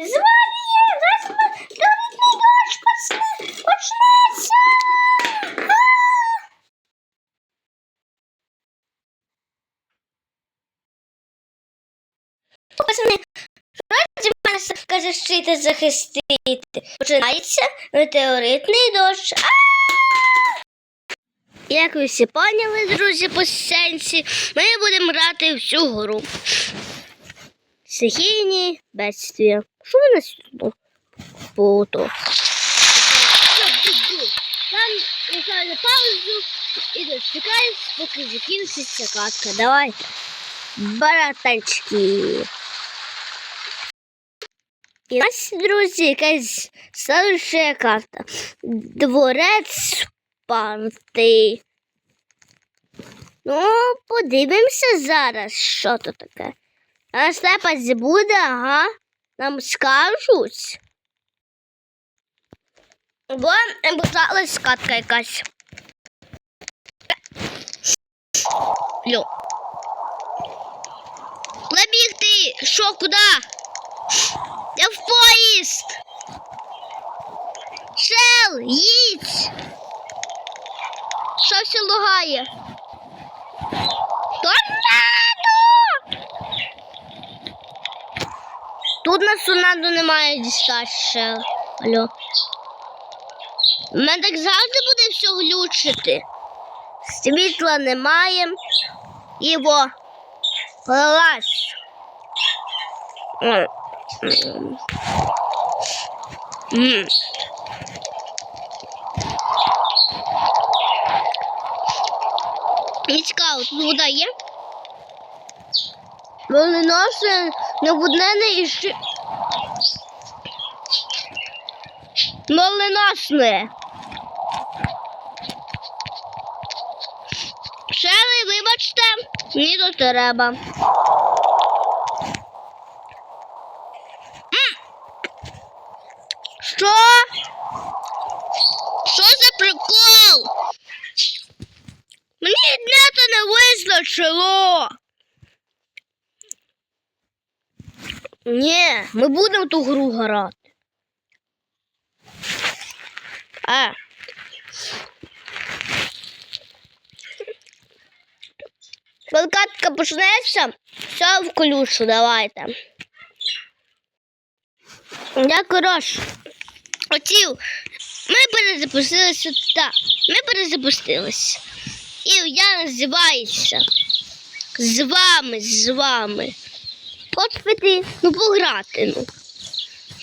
З вами є довідний дощ почне, почнеться. Пацани, раді мене каже щити захистити. Починається метеоритний дощ. Як ви всі поняли, друзі, по сенсі, ми будемо грати в цю гру. Стихійні бедствия. Що у нас тут? Фото. Там я ставлю паузу і дочекаюсь, поки закінчиться катка. Давайте. Баратанчики. І нас, друзі, якась следующая карта. Дворець Спарти. Ну, подивимося зараз, що то таке. А слепець буде, ага. Нам скажуть. Бо бажалась скатка якась. Йо. Куди бігти? Що, куди? Я в поїзд. Шел, їдь. Що все лагає? Тут на сунаду немає дістати ще. Алло. У мене так завжди буде все глючити. Світла немає. Його. М. Мені цікаво, тут вода є? Волиношне, неводнене і ще... Моленосне. Шели, вибачте, мені то треба. Що? Що за прикол? Мені нето не визначило. Ні, ми будемо ту гру грати. А. Коли катка почнеться, все включу, давайте. Я коротше, хотів. Ми перезапустилися так. Ми перезапустилися. І я називаюся. З вами, з вами. От піти, ну пограти, ну.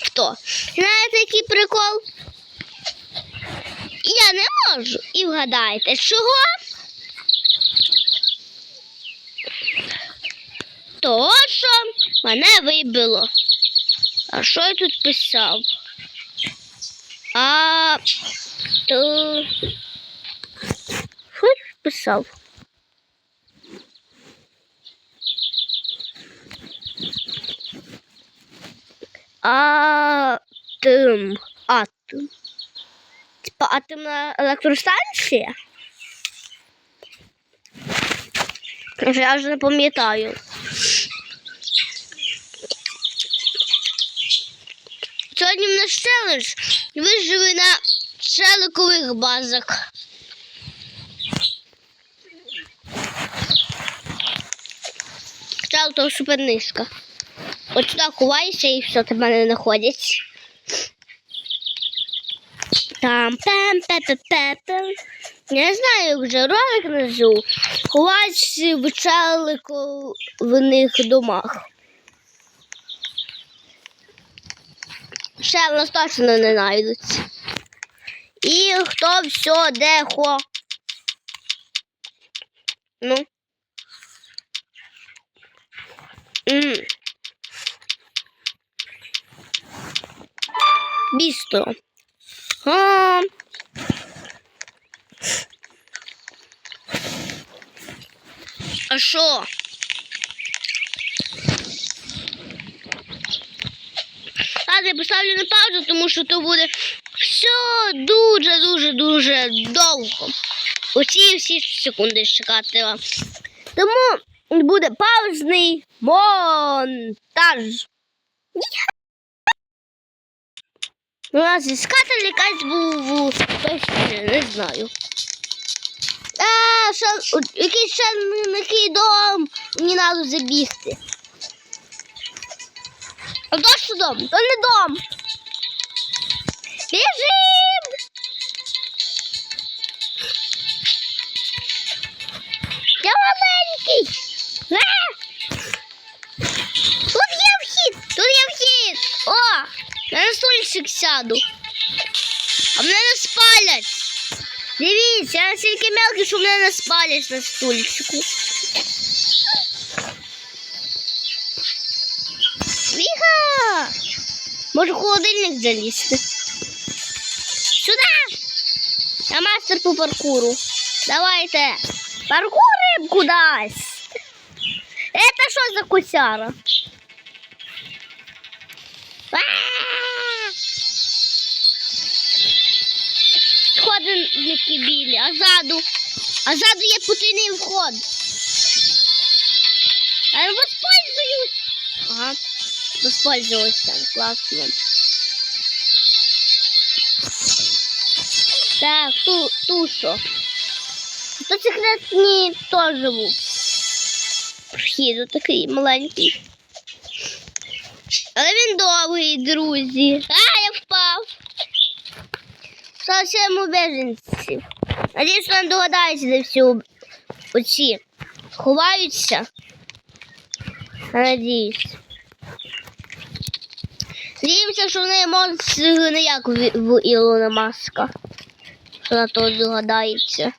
Хто? Знаєте, який прикол? Я не можу. І вгадайте, чого? Того, що мене вибило. А що я тут писав? А то що я тут писав? Атом. Атом. Типа атомна електростанція? Я вже не пам'ятаю. Сьогодні в нас челендж виживи на челикових базах. Чел то супер низько. От сюди ховайся і все, тебе не знаходять. Там пем пе пе пе пе Я знаю вже ролик назву. Ховайся в челикових домах. Ще в нас точно не знайдуть. І хто все де хо. Ну. Бістро. А. А що? Ладно, я поставлю на паузу, тому що то буде все дуже-дуже-дуже довго. Оці всі секунди чекати вам. Тому буде паузний монтаж. У нас іскатель якась був точно не знаю. А, ще, якийсь ще який дом, мені треба забігти. А то що дом? То не дом. На сяду. А мене не спалять. Дивіться, я настільки мелкий, що мене не спалять на стульчику. Віха! Може в холодильник залізти. Сюди! Я мастер по паркуру. Давайте. Паркурим кудись. Это що за кусяра? Сходинники білі, а ззаду. А ззаду є потайний вход. А я воспользуюсь. Ага. Воспользовался. Классно. Так, ту, ту що? Тут секретні теж був. Прохід такий маленький. Але він довгий, друзі. А, я впав. Зовсім у біженців. Надіюсь, не догадається, де всі оці ховаються. Надіюсь. Надіємося, що вони можуть не як в Ілона Маска. Що на то догадається.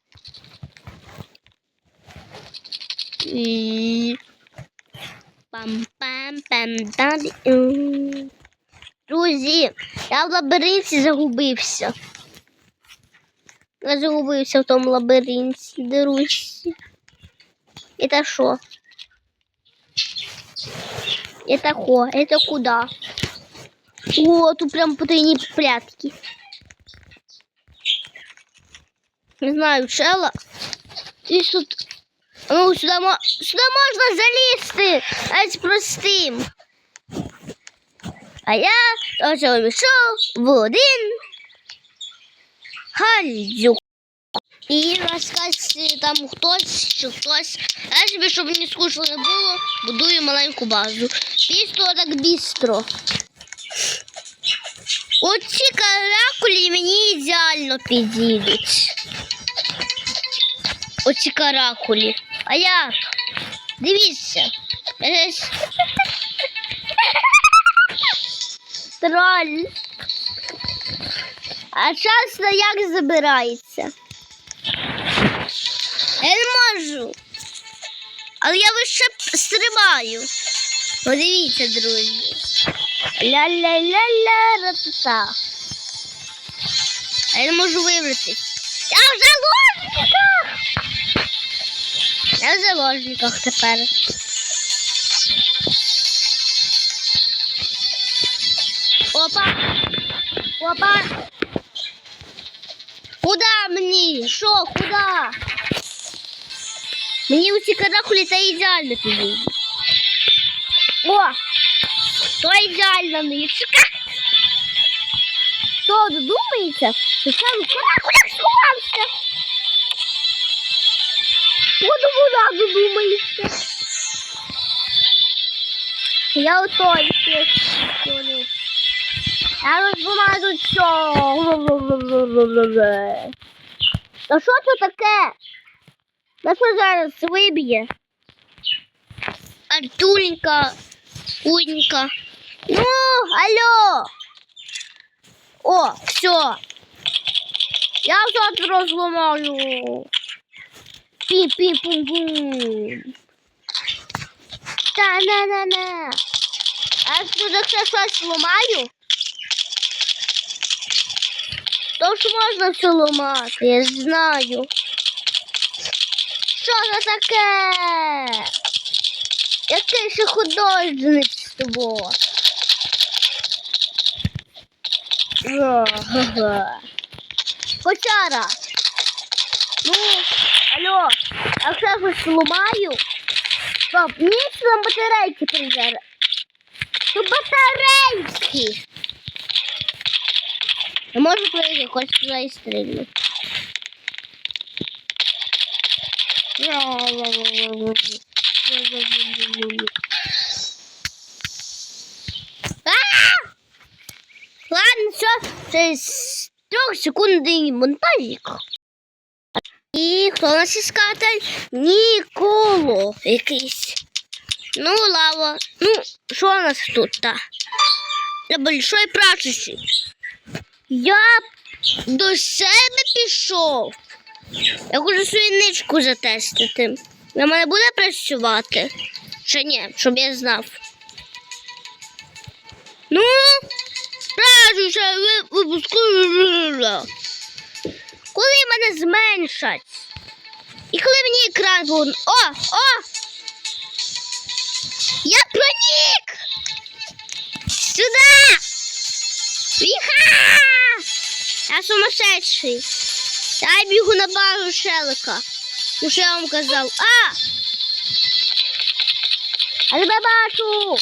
І... Пам-пам-пам-дам. Друзі, я в лабіринті загубився. Я загубився в тому лабіринті, друзі. І це що? Это хо? Это куда? О, тут прям потайні прятки. Не знаю, чела. І тут. Ну, сюди, мо... сюди можна залізти, навіть простим. А я теж вийшов в один гальдюк. І розказ там хтось чи хтось. Я собі, щоб мені скучно не було, будую маленьку базу. Бістро так бістро. Оці каракулі мені ідеально підійдуть. Оці каракулі. А як? Дивіться. Троль. А часто як забирається? Я не можу. Але я п- стрибаю. Подивіться, друзі. Ля-ля-ля-ля ратата. А я не можу вибратись. Я в заложниках! Я в заложниках тепер. Опа! Опа! Куда? Що, куда? Мені у ці каракулі та ідеально підійдуть. О! То ідеально ничка. Хто додумається, що сам каракулях сховався? Буду вона додумається. Я отой щось. Я розбумажу все. Та що це таке? На що зараз виб'є? Артуленька, Кунька. Ну, алло. О, все. Я все розламаю. Пі-пі-пум-пум. Та-на-на-на. А тут якщо щось ламаю, то ж можна все ламати, я знаю. Що це таке? Який ще художництво? Га-га-га. Котяра. Ну, алло, а я щось ламаю, Стоп, ніч на батарейки призер. Тут батарейки. Я можу пройти, хоч туди і стрільну. Ладно, все, це з трьохсекундний монтажик. І хто у нас іскатель? Ніколо. Ну, лава. Ну, що у нас тут? Та? Я большой прачечник. Я до себе пішов. Я хочу свою ничку затестити. На мене буде працювати? Чи ні, щоб я знав. Ну, прачуся, випускаю. Коли мене зменшать? І коли мені екран буде. О! О! Я проник! Сюда! Віха! Я сумасшедший. Я бігу на базу Шелика. Ну, що я вам казав? А! А тебе бачу!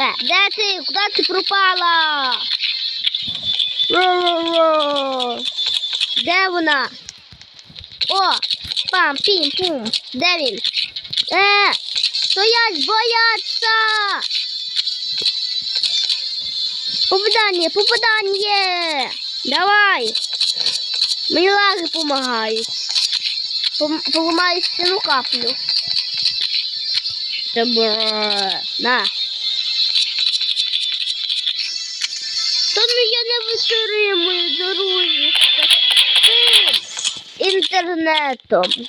Е, де ти? Куди ти пропала? Ро-ро-ро. Де вона? О! Пам, пім, пум. Де він? Е! Стоять, бояться! Попадання, попадання! Давай! Мені лаги допомагають. Поламаю стіну каплю. Тебе. На. Та ну я не витримую дорозі інтернетом.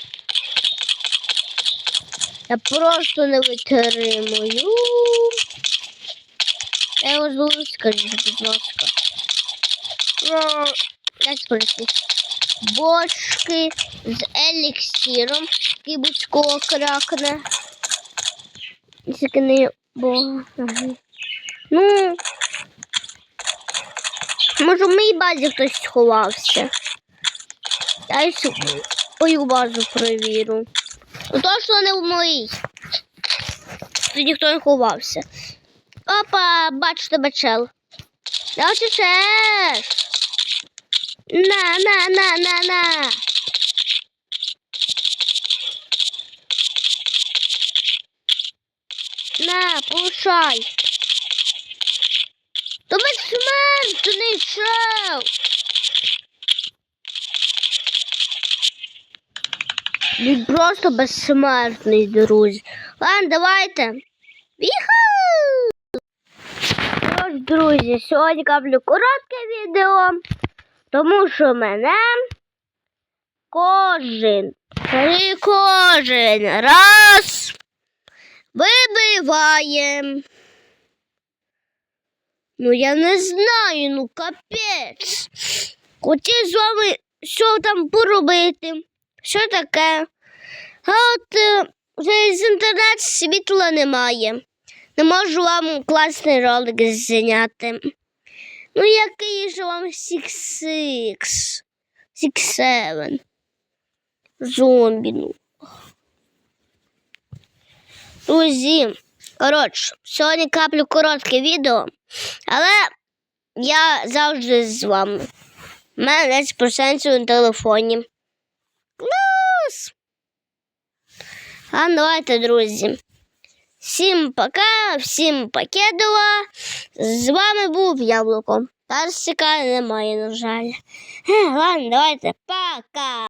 Я просто не витримую. Я його зловлю, скажіть, будь ласка. О, Дайте пройти. Бочки з еліксиром, який будь-кого кракне. Тільки не. Ну, може в моїй базі хтось сховався. Я й свою базу перевірю. Ну точно не в моїй. Тут ніхто не ховався. Опа, бачу тебе чел. Я чеш. На, на, на, на, на. На, получай. То безсмертний чел. Він просто безсмертний, друзі. Ладно, давайте. Віху! Тож, друзі, сьогодні каплю коротке відео, тому що мене кожен, кожен раз вибиває. Ну, я не знаю, ну капець. Хотів з вами що там поробити, що таке. А от е, вже з інтернету світла немає. Не можу вам класний ролик зняти. Ну, який же вам Six Six? Six Seven. Зомбі, ну. Друзі, коротше, сьогодні каплю коротке відео, але я завжди з вами. У мене 10% на телефоні. Клас! А ну, давайте, друзі. Всім пока, всім покедова. З вами був Яблуко. Тарсика немає, на жаль. Ладно, давайте, пока.